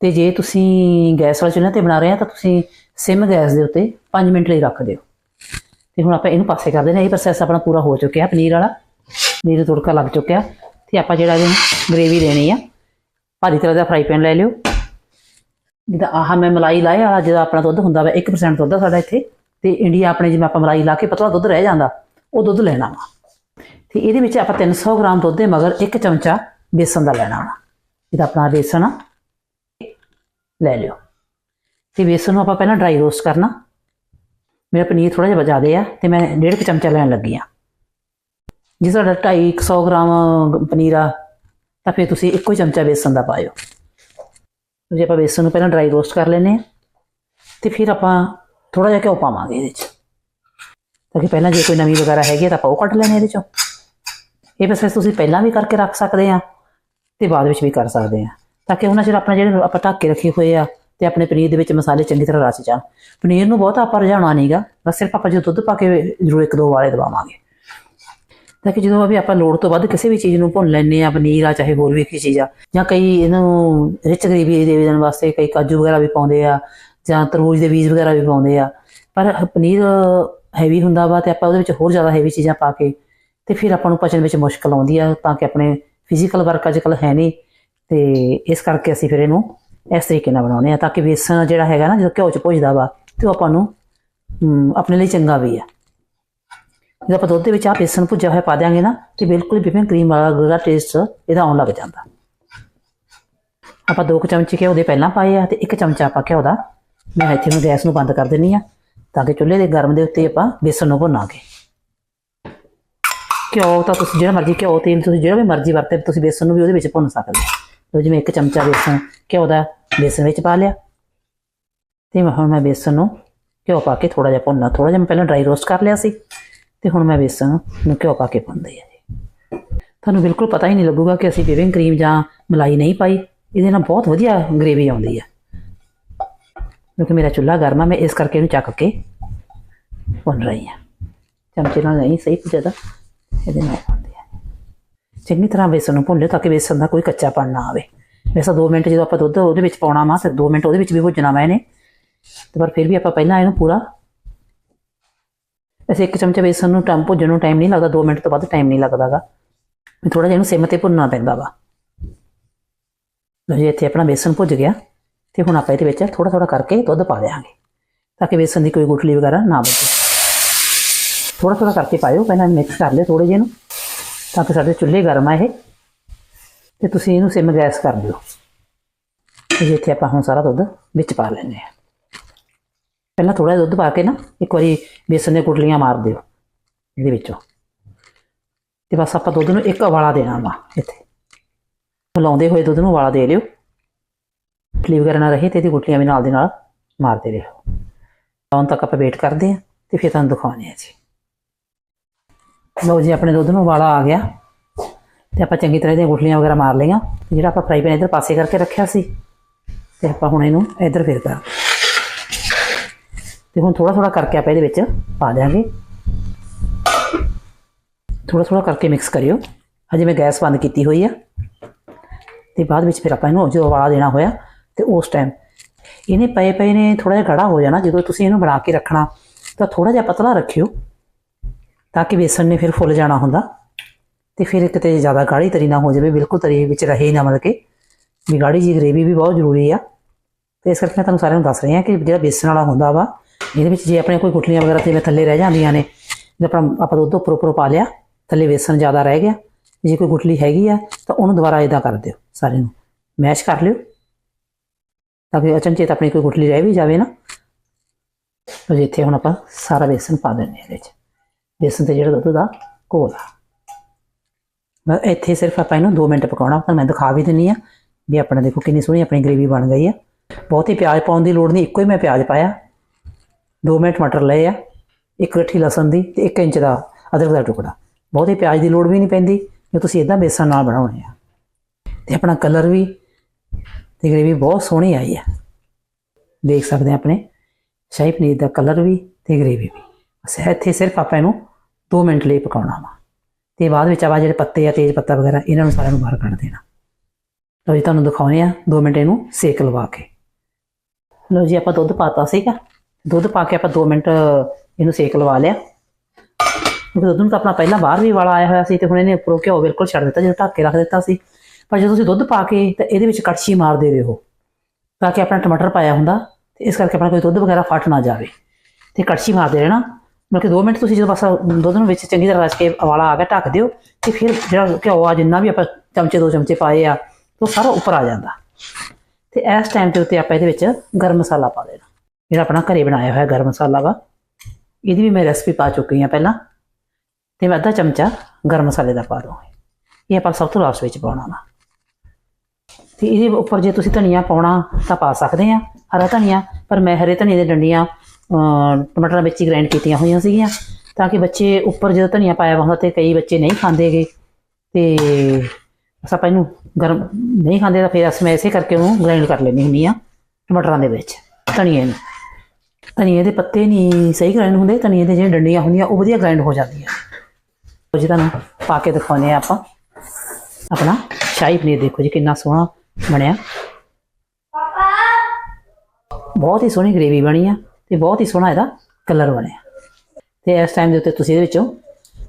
Speaker 1: ਤੇ ਜੇ ਤੁਸੀਂ ਗੈਸ ਵਾਲੇ ਚੁੱਲ੍ਹੇ ਤੇ ਬਣਾ ਰਹੇ ਆ, ਤਾਂ ਤੁਸੀਂ ਸਿਮ ਗੈਸ ਦੇ ਉੱਤੇ 5 ਮਿੰਟ ਲਈ ਰੱਖ ਦਿਓ। ਤੇ ਹੁਣ ਆਪਾਂ ਇਹਨੂੰ ਪਾਸੇ ਕਰ ਦੇਣਾ ਇਹ ਪ੍ਰੋਸੈਸ ਆਪਣਾ ਪੂਰਾ ਹੋ ਚੁੱਕਿਆ, ਪਨੀਰ ਵਾਲਾ। ਪਨੀਰ ਦਾ ਤੜਕਾ ਲੱਗ ਚੁੱਕਿਆ। ਤੇ ਆਪਾਂ ਜਿਹੜਾ ਇਹਨੂੰ ਗ੍ਰੇਵੀ ਦੇਣੀ ਆ, ਭਾਰੀ ਤਰ੍ਹਾਂ ਦਾ ਫਰਾਈ ਪੈਨ ਲੈ ਲਿਓ। ਜਿੱਦਾਂ ਆਹ ਮੈਂ ਮਲਾਈ ਲਾਇਆ ਵਾਲਾ ਜਿਹਦਾ ਆਪਣਾ ਦੁੱਧ ਹੁੰਦਾ ਵਾ 1% ਦੁੱਧ ਆ ਸਾਡਾ ਇੱਥੇ। ਤੇ ਇੰਡੀਆ ਆਪਣੇ ਜਿਵੇਂ ਆਪਾਂ ਮਲਾਈ ਲਾ ਕੇ ਪਤਲਾ ਦੁੱਧ ਰਹਿ ਜਾਂਦਾ, ਉਹ ਦੁੱਧ ਲੈਣਾ ਵਾ। ਤੇ ਇਹਦੇ ਵਿੱਚ ਆਪਾਂ 300 ਗ੍ਰਾਮ ਦੁੱਧ ਦੇ ਮਗਰ ਇੱਕ ਚਮਚਾ ਬੇਸਨ ਦਾ ਲੈਣਾ ਵਾ। ਇਹਦਾ ਆਪਣਾ ਬੇਸਨ ਆ, ਲੈ ਲਿਓ। ਤੇ ਬੇਸਨ ਨੂੰ ਆਪਾਂ ਪਹਿਲਾਂ ਡਰਾਈ ਰੋਸਟ ਕਰਨਾ। ਮੇਰਾ ਪਨੀਰ ਥੋੜਾ ਜਿਹਾ ਜ਼ਿਆਦਾ ਆ ਤੇ ਮੈਂ ਡੇਢ ਕੁ ਚਮਚਾ ਲੈਣ ਲੱਗੀ ਆ ਜੇ ਤੁਹਾਡਾ 250 ਗ੍ਰਾਮ ਪਨੀਰ ਆ, ਤਾਂ ਫਿਰ ਤੁਸੀਂ ਇੱਕੋ ਹੀ ਚਮਚਾ ਬੇਸਨ ਦਾ ਪਾਇਓ। ਜੇ ਆਪਾਂ ਬੇਸਨ ਨੂੰ ਪਹਿਲਾਂ ਡਰਾਈ ਰੋਸਟ ਕਰ ਲੈਨੇ ਆ ਤੇ ਫਿਰ ਆਪਾਂ ਥੋੜਾ ਜਿਹਾ ਘਿਓ ਪਾਵਾਂਗੇ ਇਹਦੇ ਚ। ਤਾਂ ਕਿ ਪਹਿਲਾਂ ਜੇ ਕੋਈ ਨਵੀਂ ਵਗੈਰਾ ਹੈਗੀ ਆ, ਤਾਂ ਆਪਾਂ ਉਹ ਕੱਢ ਲੈਣੇ ਇਹਦੇ ਚੋਂ। ਇਹ ਪ੍ਰੋਸੈਸ ਤੁਸੀਂ ਪਹਿਲਾਂ ਵੀ ਕਰਕੇ ਰੱਖ ਸਕਦੇ ਆ ਤੇ ਬਾਅਦ ਵਿੱਚ ਵੀ ਕਰ ਸਕਦੇ ਆ ਤਾਂ ਕਿ ਉਹਨਾਂ ਚਿਰ ਆਪਣਾ ਜਿਹੜੇ ਆਪਾਂ ਢੱਕ ਕੇ ਰੱਖੇ ਹੋਏ ਆ ਤੇ ਆਪਣੇ ਪਨੀਰ ਦੇ ਵਿੱਚ ਮਸਾਲੇ ਚੰਗੀ ਤਰ੍ਹਾਂ ਰਚ ਜਾਣ। ਪਨੀਰ ਨੂੰ ਬਹੁਤ ਆਪਾਂ ਰਝਾਉਣਾ ਨਹੀਂਗਾ, ਬਸ ਸਿਰਫ ਆਪਾਂ ਜਦੋਂ ਦੁੱਧ ਪਾ ਕੇ ਜ਼ਰੂਰ ਇੱਕ ਦੋ ਵਾਲੇ ਦਵਾਵਾਂਗੇ। ਤਾਂ ਕਿ ਜਦੋਂ ਵੀ ਆਪਾਂ ਲੋੜ ਤੋਂ ਵੱਧ ਕਿਸੇ ਵੀ ਚੀਜ਼ ਨੂੰ ਭੁੰਨ ਲੈਂਦੇ ਆ ਪਨੀਰ ਆ ਚਾਹੇ ਹੋਰ ਵੀ ਕਿਸੇ ਚੀਜ਼ ਆ, ਜਾਂ ਕਈ ਇਹਨੂੰ ਰਿਚ ਗ੍ਰੇਵੀ ਦੇ ਦੇਣ ਵਾਸਤੇ ਕਈ ਕਾਜੂ ਵਗੈਰਾ ਵੀ ਪਾਉਂਦੇ ਆ, ਜਾਂ ਤਰਬੂਜ ਦੇ ਬੀਜ ਵਗੈਰਾ ਵੀ ਪਾਉਂਦੇ ਆ। ਪਰ ਪਨੀਰ ਹੈਵੀ ਹੁੰਦਾ ਵਾ ਤੇ ਆਪਾਂ ਉਹਦੇ ਵਿੱਚ ਹੋਰ ਜ਼ਿਆਦਾ ਹੈਵੀ ਚੀਜ਼ਾਂ ਪਾ ਕੇ ਤੇ ਫਿਰ ਆਪਾਂ ਨੂੰ ਪਚਣ ਵਿੱਚ ਮੁਸ਼ਕਲ ਆਉਂਦੀ ਆ, ਤਾਂ ਕਿ ਆਪਣੇ ਫਿਜ਼ੀਕਲ ਵਰਕ ਅੱਜ ਕੱਲ੍ਹ ਹੈ ਨਹੀਂ। ਤੇ ਇਸ ਕਰਕੇ ਅਸੀਂ ਫਿਰ ਇਹਨੂੰ ਇਸ ਤਰੀਕੇ ਨਾਲ ਬਣਾਉਂਦੇ ਆ ਤਾਂ ਕਿ ਬੇਸਣ ਜਿਹੜਾ ਹੈਗਾ ਨਾ, ਜਦੋਂ ਘਿਓ ਚ ਭੁੱਜਦਾ ਵਾ, ਤੇ ਉਹ ਆਪਾਂ ਨੂੰ ਆਪਣੇ ਲਈ ਚੰਗਾ ਵੀ ਆ। ਜਦੋਂ ਆਪਾਂ ਦੁੱਧ ਦੇ ਵਿੱਚ ਆ ਬੇਸਣ ਭੁੱਜਿਆ ਹੋਇਆ ਪਾ ਦਿਆਂਗੇ ਨਾ, ਤੇ ਬਿਲਕੁਲ ਵਿਪਿੰਗ ਕਰੀਮ ਵਾਲਾ ਗੂੜਾ ਟੇਸਟ ਇਹਦਾ ਆਉਣ ਲੱਗ ਜਾਂਦਾ। ਆਪਾਂ ਦੋ ਕੁ ਚਮਚੇ ਘਿਓ ਦੇ ਪਹਿਲਾਂ ਪਾਏ ਆ, ਤੇ ਇੱਕ ਚਮਚਾ ਆਪਾਂ ਘਿਓ ਦਾ, ਮੈਂ ਇੱਥੇ ਨੂੰ ਗੈਸ ਨੂੰ ਬੰਦ ਕਰ ਦਿੰਨੀ ਆ, ਤਾਂ ਕਿ ਚੁੱਲ੍ਹੇ ਦੇ ਗਰਮ ਦੇ ਉੱਤੇ ਆਪਾਂ ਬੇਸਣ ਨੂੰ ਭੁੰਨਾਂਗੇ। ਘਿਓ ਤਾਂ ਤੁਸੀਂ ਜਿਹੜਾ ਮਰਜ਼ੀ ਘਿਓ, ਤੇਲ ਤੁਸੀਂ ਜਿਹੜਾ ਵੀ ਮਰਜ਼ੀ ਵਰਤੇ, ਤੁਸੀਂ ਬੇਸਣ ਨੂੰ ਵੀ ਉਹਦੇ ਵਿੱਚ ਭੁੰਨ ਸਕਦੇ ਹੋ। ਲਓ ਜਿਵੇਂ ਇੱਕ ਚਮਚਾ ਬੇਸਣ ਘਿਓ ਦਾ ਬੇਸਣ ਵਿੱਚ ਪਾ ਲਿਆ। ਤੇ ਹੁਣ ਮੈਂ ਬੇਸਣ ਨੂੰ ਘਿਓ ਪਾ ਕੇ ਥੋੜਾ ਜਿਹਾ ਭੁੰਨਣਾ ਥੋੜਾ ਜਿਹਾ ਮੈਂ ਪਹਿਲਾਂ ਡਰਾਈ ਰੋਸਟ ਕਰ ਲਿਆ ਸੀ ਤੇ ਹੁਣ ਮੈਂ ਬੇਸਣ ਨੂੰ ਘਿਓ ਪਾ ਕੇ ਭੁੰਨਦੀ ਆ ਜੀ। ਤੁਹਾਨੂੰ ਬਿਲਕੁਲ ਪਤਾ ਹੀ ਨਹੀਂ ਲੱਗੂਗਾ ਕਿ ਅਸੀਂ ਵਿਵਿੰਗ ਕਰੀਮ ਜਾਂ ਮਲਾਈ ਨਹੀਂ ਪਾਈ। ਇਹਦੇ ਨਾਲ ਬਹੁਤ ਵਧੀਆ ਗ੍ਰੇਵੀ ਆਉਂਦੀ ਹੈ। ਕਿਉਂਕਿ ਮੇਰਾ ਚੁੱਲ੍ਹਾ ਗਰਮ ਆ, ਮੈਂ ਇਸ ਕਰਕੇ ਇਹਨੂੰ ਚੱਕ ਕੇ ਭੁੰਨ ਰਹੀ ਹਾਂ। ਚਮਚੇ ਨਾਲ ਨਹੀਂ, ਸਹੀ ਜ਼ਿਆਦਾ ਇਹਦੇ ਨਾਲ ਪਾਉਂਦੇ ਚੰਗੀ ਤਰ੍ਹਾਂ ਬੇਸਣ ਨੂੰ ਭੁੰਨ ਲਿਓ ਤਾਂ ਕਿ ਬੇਸਣ ਦਾ ਕੋਈ ਕੱਚਾਪਣ ਨਾ ਆਵੇ। ਵੈਸੇ 2 ਮਿੰਟ ਜਦੋਂ ਆਪਾਂ ਦੁੱਧ ਉਹਦੇ ਵਿੱਚ ਪਾਉਣਾ ਵਾ, ਫਿਰ 2 ਮਿੰਟ ਉਹਦੇ ਵਿੱਚ ਵੀ ਭੁੱਜਣਾ ਵਾ ਇਹਨੇ। ਤੇ ਪਰ ਫਿਰ ਵੀ ਆਪਾਂ ਪਹਿਲਾਂ ਇਹਨੂੰ ਪੂਰਾ ਵੈਸੇ ਇੱਕ ਚਮਚਾ ਬੇਸਣ ਨੂੰ ਟਾਈਮ ਭੁੱਜਣ ਨੂੰ ਟਾਈਮ ਨਹੀਂ ਲੱਗਦਾ 2 ਮਿੰਟ ਤੋਂ ਵੱਧ ਟਾਈਮ ਨਹੀਂ ਲੱਗਦਾਗਾ ਵੀ ਥੋੜਾ ਜਿਹਾ ਇਹਨੂੰ ਸਿਮ ਤੇ ਭੁੰਨਣਾ ਪੈਂਦਾ ਵਾ। ਲਓ ਜੀ, ਇੱਥੇ ਆਪਣਾ ਬੇਸਣ ਭੁੱਜ ਗਿਆ ਤੇ ਹੁਣ ਆਪਾਂ ਇਹਦੇ ਵਿੱਚ ਥੋੜਾ ਥੋੜਾ ਕਰਕੇ ਦੁੱਧ ਪਾ ਦੇਵਾਂਗੇ ਤਾਂ ਕਿ ਬੇਸਣ ਦੀ ਕੋਈ ਗੁਠਲੀ ਵਗੈਰਾ ਨਾ ਬਚੇ ਥੋੜਾ ਥੋੜਾ ਕਰਕੇ ਪਾਇਓ, ਪਹਿਲਾਂ ਮਿਕਸ ਕਰ ਲਿਓ ਥੋੜੇ ਜਿਹੇ ਨੂੰ ਤਾਂ ਕਿ ਸਾਡੇ ਚੁੱਲ੍ਹੇ ਗਰਮ ਆ ਇਹ। ਤੇ ਤੁਸੀਂ ਇਹਨੂੰ ਸਿਮ ਗੈਸ ਕਰ ਦਿਓ। ਤੇ ਇੱਥੇ ਆਪਾਂ ਹੁਣ ਸਾਰਾ ਦੁੱਧ ਵਿੱਚ ਪਾ ਲੈਂਦੇ ਆ ਪਹਿਲਾਂ ਥੋੜਾ ਦੁੱਧ ਪਾ ਕੇ ਨਾ, ਇੱਕ ਵਾਰੀ ਬੇਸਨ ਦੀਆਂ ਗੁਟਲੀਆਂ ਮਾਰ ਦਿਓ ਇਹਦੇ ਵਿੱਚੋਂ। ਤੇ ਬਸ ਆਪਾਂ ਦੁੱਧ ਨੂੰ ਇੱਕ ਉਬਾਲਾ ਦੇਣਾ ਵਾ ਇੱਥੇ। ਮਿਲਾਉਂਦੇ ਹੋਏ ਦੁੱਧ ਨੂੰ ਉਬਾਲਾ ਦੇ ਲਿਓ। ਫਲੀ ਵਗੈਰਾ ਨਾ ਰਹੇ ਤੇ ਇਹਦੀ ਗੁਟਲੀਆਂ ਵੀ ਨਾਲ ਦੇ ਨਾਲ ਮਾਰਦੇ ਰਹੋ। ਆਉਣ ਤੱਕ ਆਪਾਂ ਵੇਟ ਕਰਦੇ ਆ ਤੇ ਫਿਰ ਤੁਹਾਨੂੰ ਦਿਖਾਉਂਦੇ ਆ ਜੀ। ਲਓ ਜੀ, ਆਪਣੇ ਦੁੱਧ ਨੂੰ ਉਬਾਲਾ ਆ ਗਿਆ। ਤੇ ਆਪਾਂ ਚੰਗੀ ਤਰ੍ਹਾਂ ਇਹਦੀਆਂ ਗੁਟਲੀਆਂ ਵਗੈਰਾ ਮਾਰ ਲਈਆਂ। ਤੇ ਜਿਹੜਾ ਆਪਾਂ ਫਰਾਈ ਪੈਨ ਇੱਧਰ ਪਾਸੇ ਕਰਕੇ ਰੱਖਿਆ ਸੀ, ਤੇ ਆਪਾਂ ਹੁਣ ਇਹਨੂੰ ਇੱਧਰ ਫੇਰ ਕਰ ਤੇ ਹੁਣ ਥੋੜਾ ਥੋੜਾ ਕਰਕੇ ਆਪਾਂ ਇਹਦੇ ਵਿੱਚ ਪਾ ਦਿਆਂਗੇ। ਥੋੜਾ ਥੋੜਾ ਕਰਕੇ ਮਿਕਸ ਕਰਿਓ। ਹਜੇ ਮੈਂ ਗੈਸ ਬੰਦ ਕੀਤੀ ਹੋਈ ਆ। ਤੇ ਬਾਅਦ ਵਿੱਚ ਫਿਰ ਆਪਾਂ ਇਹਨੂੰ ਜਦੋਂ ਉਬਾਲਾ ਦੇਣਾ ਹੋਇਆ, ਤੇ ਉਸ ਟਾਈਮ ਇਹਨੇ ਪਏ ਪਏ ਨੇ ਥੋੜਾ ਜਿਹਾ ਗੜਾ ਹੋ ਜਾਣਾ। ਜਦੋਂ ਤੁਸੀਂ ਇਹਨੂੰ ਬਣਾ ਕੇ ਰੱਖਣਾ, ਤਾਂ ਥੋੜਾ ਜਿਹਾ ਪਤਲਾ ਰੱਖਿਓ। ਤਾਂ ਕਿ ਬੇਸਣ ਨੇ ਫਿਰ ਫੁੱਲ ਜਾਣਾ ਹੁੰਦਾ ਤੇ ਫਿਰ ਕਿਤੇ ਜ਼ਿਆਦਾ ਗਾੜੀ ਤਰੀ ਨਾ ਹੋ ਜਾਵੇ, ਬਿਲਕੁਲ ਤਰੀ ਵਿੱਚ ਰਹੇ ਨਾ ਮਤਲਬ ਕਿ ਵੀ ਗਾੜੀ ਜੀ ਗਰੇਵੀ ਵੀ ਬਹੁਤ ਜ਼ਰੂਰੀ ਆ। ਤੇ ਇਸ ਕਰਕੇ ਮੈਂ ਤੁਹਾਨੂੰ ਸਾਰਿਆਂ ਨੂੰ ਦੱਸ ਰਹੀ ਹਾਂ ਕਿ ਜਿਹੜਾ ਬੇਸਣ ਵਾਲਾ ਹੁੰਦਾ ਵਾ, ਇਹਦੇ ਵਿੱਚ ਜੇ ਆਪਣੇ ਕੋਈ ਗੁਟਲੀਆਂ ਵਗੈਰਾ ਤੇ ਥੱਲੇ ਰਹਿ ਜਾਂਦੀਆਂ ਨੇ, ਜੇ ਆਪਣਾ ਆਪਾਂ ਦੁੱਧ ਉੱਪਰ ਉੱਪਰ ਪਾ ਲਿਆ, ਥੱਲੇ ਬੇਸਣ ਜ਼ਿਆਦਾ ਰਹਿ ਗਿਆ, ਜੇ ਕੋਈ ਗੁਟਲੀ ਹੈਗੀ ਆ, ਤਾਂ ਉਹਨੂੰ ਦੁਬਾਰਾ ਇਦਾਂ ਕਰ ਦਿਓ ਸਾਰੇ ਨੂੰ। ਮੈਸ਼ ਕਰ ਲਿਓ। ਤਾਂ ਕਿ ਅਚਨਚੇਤ ਆਪਣੀ ਕੋਈ ਗੁਟਲੀ ਰਹਿ ਵੀ ਜਾਵੇ ਨਾ। ਤਾਂ ਇੱਥੇ ਹੁਣ ਆਪਾਂ ਸਾਰਾ ਬੇਸਣ ਪਾ ਦਿੰਦੇ ਹਾਂ ਇਹਦੇ ਵਿੱਚ। ਬੇਸਣ ਤੇ ਜਿਹੜਾ ਦੁੱਧ ਦਾ ਘੋਲ ਆ। ਮੈਂ ਇੱਥੇ ਸਿਰਫ ਆਪਾਂ ਇਹਨੂੰ 2 ਮਿੰਟ ਪਕਾਉਣਾ ਤਾਂ ਮੈਂ ਦਿਖਾ ਵੀ ਦਿੰਨੀ ਆ ਵੀ ਆਪਣਾ ਦੇਖੋ ਕਿੰਨੀ ਸੋਹਣੀ ਆਪਣੀ ਗ੍ਰੇਵੀ ਬਣ ਗਈ ਆ। ਬਹੁਤੀ ਪਿਆਜ਼ ਪਾਉਣ ਦੀ ਲੋੜ ਨਹੀਂ, ਇੱਕੋ ਹੀ ਮੈਂ ਪਿਆਜ਼ ਪਾਇਆ। 2 ਮਿੰਟ ਟਮਾਟਰ ਲਏ ਆ, ਇੱਕ ਗੱਠੀ ਲਸਣ ਦੀ ਤੇ 1 ਇੰਚ ਦਾ ਅਦਰਕ ਦਾ ਟੁਕੜਾ। ਬਹੁਤੀ ਪਿਆਜ਼ ਦੀ ਲੋੜ ਵੀ ਨਹੀਂ ਪੈਂਦੀ, ਜੇ ਤੁਸੀਂ ਇਦਾਂ ਬੇਸਣ ਨਾਲ ਬਣਾਉਣੇ ਆ। ਤੇ ਆਪਣਾ ਕਲਰ ਵੀ, ਤੇ ਗ੍ਰੇਵੀ ਬਹੁਤ ਸੋਹਣੀ ਆਈ ਆ। ਦੇਖ ਸਕਦੇ ਆ ਆਪਣੇ, ਸ਼ਾਹੀ ਪਨੀਰ ਦਾ ਕਲਰ ਵੀ ਤੇ ਗ੍ਰੇਵੀ ਵੀ। ਬਸ ਇੱਥੇ ਸਿਰਫ ਆਪਾਂ ਇਹਨੂੰ 2 ਮਿੰਟ ਲਈ ਪਕਾਉਣਾ ਵਾ। ਤੇ ਬਾਅਦ ਵਿੱਚ ਆਪਾਂ ਜਿਹੜੇ ਪੱਤੇ ਆ, ਤੇਜ਼ ਪੱਤਾ ਵਗੈਰਾ, ਇਹਨਾਂ ਨੂੰ ਸਾਰਿਆਂ ਨੂੰ ਬਾਹਰ ਕੱਢ ਦੇਣਾ। ਲਓ ਜੀ, ਤੁਹਾਨੂੰ ਦਿਖਾਉਣੇ ਆ 2 ਮਿੰਟ ਇਹਨੂੰ ਸੇਕ ਲਵਾ ਕੇ। ਲਓ ਜੀ, ਆਪਾਂ ਦੁੱਧ ਪਾਤਾ ਸੀਗਾ। ਦੁੱਧ ਪਾ ਕੇ ਆਪਾਂ 2 ਮਿੰਟ ਇਹਨੂੰ ਸੇਕ ਲਵਾ ਲਿਆ। ਕਿਉਂਕਿ ਦੁੱਧ ਨੂੰ ਤਾਂ ਆਪਣਾ ਪਹਿਲਾਂ ਬਾਹਰ ਵੀ ਵਾਲਾ ਆਇਆ ਹੋਇਆ ਸੀ ਤੇ ਹੁਣ ਇਹਨੇ ਉੱਪਰੋਂ ਘਿਓ ਬਿਲਕੁਲ ਛੱਡ ਦਿੱਤਾ ਜਦੋਂ ਢੱਕ ਕੇ ਰੱਖ ਦਿੱਤਾ ਸੀ। ਪਰ ਜਦੋਂ ਤੁਸੀਂ ਦੁੱਧ ਪਾ ਕੇ ਤਾਂ ਇਹਦੇ ਵਿੱਚ ਕੜਛੀ ਮਾਰਦੇ ਰਹੋ, ਤਾਂ ਕਿ ਆਪਣਾ ਟਮਾਟਰ ਪਾਇਆ ਹੁੰਦਾ, ਤੇ ਇਸ ਕਰਕੇ ਆਪਣਾ ਕੋਈ ਦੁੱਧ ਵਗੈਰਾ ਫਟ ਨਾ ਜਾਵੇ। ਤੇ ਕੜਛੀ ਮਾਰਦੇ ਰਹਿਣਾ। ਮਤਲਬ ਕਿ 2 ਮਿੰਟ ਤੁਸੀਂ ਜਦੋਂ ਬਸ ਦੁੱਧ ਨੂੰ ਵਿੱਚ ਚੰਗੀ ਤਰ੍ਹਾਂ ਰਚ ਕੇ ਉਬਾਲਾ ਆ ਗਿਆ ਢੱਕ ਦਿਓ ਤੇ ਫਿਰ ਜਿਹੜਾ ਘਿਓ ਆ ਜਿੰਨਾ ਵੀ ਆਪਾਂ ਚਮਚੇ, ਦੋ ਚਮਚੇ ਪਾਏ ਆ, ਉਹ ਸਾਰਾ ਉੱਪਰ ਆ ਜਾਂਦਾ। ਤੇ ਇਸ ਟਾਈਮ ਦੇ ਉੱਤੇ ਆਪਾਂ ਇਹਦੇ ਵਿੱਚ ਗਰਮ ਮਸਾਲਾ ਪਾ ਦੇਣਾ। ਜਿਹੜਾ ਆਪਣਾ ਘਰੇ ਬਣਾਇਆ ਹੋਇਆ ਗਰਮ ਮਸਾਲਾ ਵਾ, ਇਹਦੀ ਵੀ ਮੈਂ ਰੈਸਪੀ ਪਾ ਚੁੱਕੀ ਹਾਂ ਪਹਿਲਾਂ। ਤੇ ਮੈਂ ਅੱਧਾ ਚਮਚਾ ਗਰਮ ਮਸਾਲੇ ਦਾ ਪਾ ਦਵਾਂਗੀ ਇਹ ਆਪਾਂ ਸਭ ਤੋਂ ਲਾਸਟ ਵਿੱਚ ਪਾਉਣਾ ਵਾ। ਤੇ ਇਹਦੇ ਉੱਪਰ ਜੇ ਤੁਸੀਂ ਧਨੀਆ ਪਾਉਣਾ ਤਾਂ ਪਾ ਸਕਦੇ ਆ, ਹਰਾ ਧਨੀਆ, ਪਰ ਮੈਂ ਹਰੇ ਧਨੀਏ ਦੇ ਡੰਡੀਆਂ ਟਮਾਟਰਾਂ ਵਿੱਚ ਹੀ ਗ੍ਰਾਈਂਡ ਕੀਤੀਆਂ ਹੋਈਆਂ ਸੀਗੀਆਂ ਤਾਂ ਕਿ ਬੱਚੇ ਉੱਪਰ ਜਦੋਂ ਧਨੀਆ ਪਾਇਆ ਹੁੰਦਾ ਤੇ ਕਈ ਬੱਚੇ ਨਹੀਂ ਖਾਂਦੇਗੇ ਤੇ ਬਸ ਆਪਾਂ ਇਹਨੂੰ ਗਰਮ ਨਹੀਂ ਖਾਂਦੇ ਤਾਂ ਫਿਰ ਅਸੀਂ ਮੈਂ ਇਸੇ ਕਰਕੇ ਉਹਨੂੰ ਗ੍ਰਾਈਂਡ ਕਰ ਲੈਂਦੀ ਹੁੰਦੀ ਆ ਟਮਾਟਰਾਂ ਦੇ ਵਿੱਚ ਧਨੀਏ ਨੂੰ। ਧਨੀਏ ਦੇ ਪੱਤੇ ਨਹੀਂ ਸਹੀ ਗ੍ਰਾਈਂਡ ਹੁੰਦੇ ਧਨੀਏ ਦੇ ਜਿਹੜੇ ਡੰਡੀਆਂ ਹੁੰਦੀਆਂ ਉਹ ਵਧੀਆ ਗ੍ਰਾਈਂਡ ਹੋ ਜਾਂਦੀਆਂ। ਉਹ ਜੀ ਤੁਹਾਨੂੰ ਪਾ ਕੇ ਦਿਖਾਉਂਦੇ ਆ ਆਪਾਂ। ਆਪਣਾ ਸ਼ਾਹੀ ਪਨੀਰ ਦੇਖੋ ਜੀ ਕਿੰਨਾ ਸੋਹਣਾ ਬਣਿਆ। ਬਹੁਤ ਹੀ ਸੋਹਣੀ ਗ੍ਰੇਵੀ ਬਣੀ ਆ। ਤੇ ਬਹੁਤ ਹੀ ਸੋਹਣਾ ਇਹਦਾ ਕਲਰ ਬਣਿਆ। ਤੇ ਇਸ ਟਾਈਮ ਦੇ ਉੱਤੇ ਤੁਸੀਂ ਇਹਦੇ ਵਿੱਚੋਂ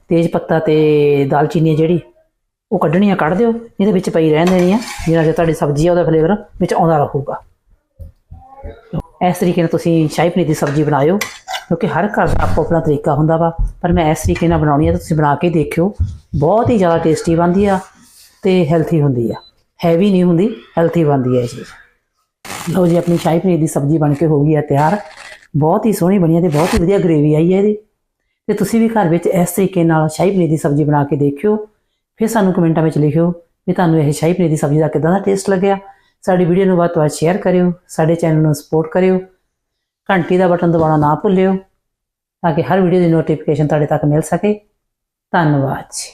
Speaker 1: ਤੇਜ ਪੱਤਾ ਤੇ ਦਾਲਚੀਨੀ ਆ ਜਿਹੜੀ, ਉਹ ਕੱਢਣੀ ਆ, ਕੱਢ ਦਿਓ। ਇਹਦੇ ਵਿੱਚ ਪਈ ਰਹਿਣ ਦੇਣੀ ਆ, ਜਿਹੜਾ ਜੇ ਤੁਹਾਡੀ ਸਬਜ਼ੀ ਆ, ਉਹਦਾ ਫਲੇਵਰ ਵਿੱਚ ਆਉਂਦਾ ਰਹੂਗਾ। ਇਸ ਤਰੀਕੇ ਨਾਲ ਤੁਸੀਂ ਸ਼ਾਹੀ ਪਨੀਰ ਦੀ ਸਬਜ਼ੀ ਬਣਾਇਓ, ਕਿਉਂਕਿ ਹਰ ਘਰ ਦਾ ਆਪੋ ਆਪਣਾ ਤਰੀਕਾ ਹੁੰਦਾ ਵਾ, ਪਰ ਮੈਂ ਇਸ ਤਰੀਕੇ ਨਾਲ ਬਣਾਉਣੀ ਆ ਤੁਸੀਂ ਬਣਾ ਕੇ ਦੇਖਿਓ। ਬਹੁਤ ਹੀ ਜ਼ਿਆਦਾ ਟੇਸਟੀ ਬਣਦੀ ਆ ਤੇ ਹੈਲਥੀ ਹੁੰਦੀ ਆ। ਹੈਵੀ ਨਹੀਂ ਹੁੰਦੀ ਹੈਲਥੀ ਬਣਦੀ ਆ ਇਹ ਚੀਜ਼। ਲਓ ਜੀ, ਆਪਣੀ ਸ਼ਾਹੀ ਪਨੀਰ ਦੀ ਸਬਜ਼ੀ ਬਣ ਕੇ ਹੋ ਗਈ ਆ ਤਿਆਰ। ਬਹੁਤ ਹੀ ਸੋਹਣੀ ਬਣੀ ਹੈ ਤੇ ਬਹੁਤ ਹੀ ਵਧੀਆ ਗ੍ਰੇਵੀ ਆਈ ਹੈ ਇਹਦੀ। ਤੇ ਤੁਸੀਂ ਵੀ ਘਰ ਵਿੱਚ ਇਸ ਤਰੀਕੇ ਨਾਲ ਸ਼ਾਹੀ ਪਨੀਰ ਦੀ ਸਬਜ਼ੀ ਬਣਾ ਕੇ ਦੇਖਿਓ। ਫਿਰ ਸਾਨੂੰ ਕਮੈਂਟਾਂ ਵਿੱਚ ਲਿਖਿਓ ਵੀ ਤੁਹਾਨੂੰ ਇਹ ਸ਼ਾਹੀ ਪਨੀਰ ਦੀ ਸਬਜ਼ੀ ਦਾ ਕਿਦਾਂ ਦਾ ਟੇਸਟ ਲੱਗਿਆ। ਸਾਡੀ ਵੀਡੀਓ ਨੂੰ ਵੱਧ ਤੋਂ ਵੱਧ ਸ਼ੇਅਰ ਕਰਿਓ, ਸਾਡੇ ਚੈਨਲ ਨੂੰ ਸਪੋਰਟ ਕਰਿਓ। ਘੰਟੀ ਦਾ ਬਟਨ ਦਬਾਉਣਾ ਨਾ ਭੁੱਲਿਓ, ਤਾਂ ਕਿ ਹਰ ਵੀਡੀਓ ਦੀ ਨੋਟੀਫਿਕੇਸ਼ਨ ਤੁਹਾਡੇ ਤੱਕ ਮਿਲ ਸਕੇ। ਧੰਨਵਾਦ ਜੀ।